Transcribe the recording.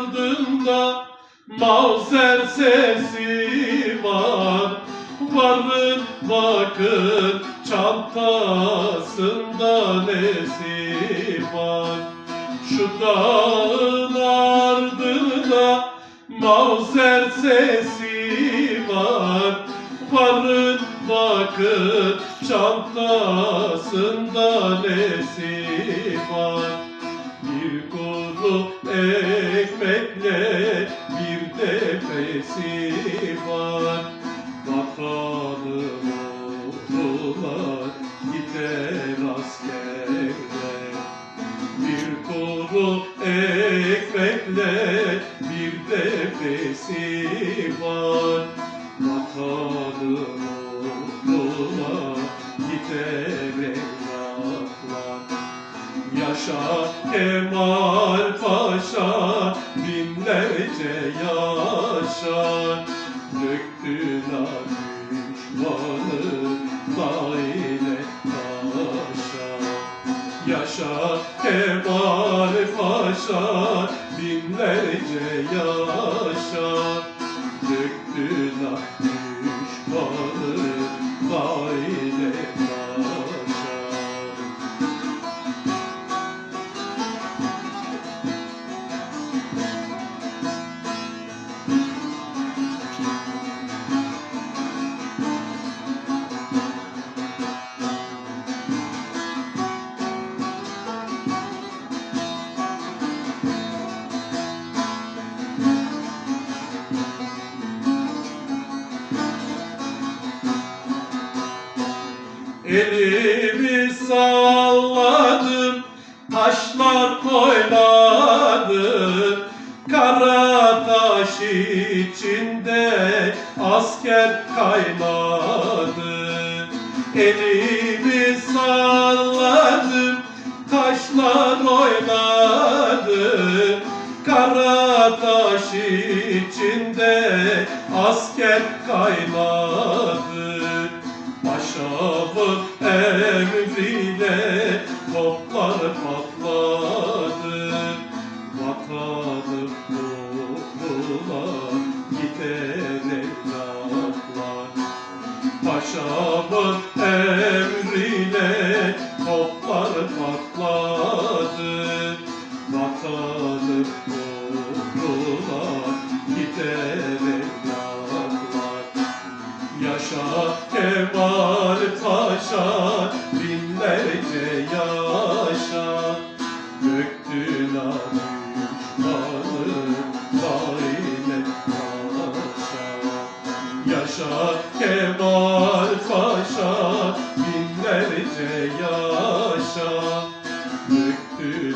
Omzunda Mauser sesi var. Varın bakın çantasında nesi var? Şu dağın ardında Mauser sesi var. Varın bakın çantasında nesi var Kuru ekmekle bir tepesi var. Vatanım oğlular gider askerler Bir kuru ekmekle bir tepesi var. Vatanım Kemal Paşa binlerce yaşa Döktüler düşmanı naile taşa. Yaşa Kemal Paşa binlerce yaşa Döktüler düşmanı Elimi salladım, taşlar oynadı. Kara taş içinde asker kaynadı. Elimi salladım, taşlar oynadı. Kara taş içinde asker kaynadı. Emriyle toplar patladı. Vatanım uğruna gider evlatlar Paşamın emriyle toplar patladı. Vatanım uğruna gider evlatlar Yaşa Kemal Paşa binlerce yaşa Döktüler düşmanı haine taşa Yaşa Kemal Paşa binlerce yaşa Döktüler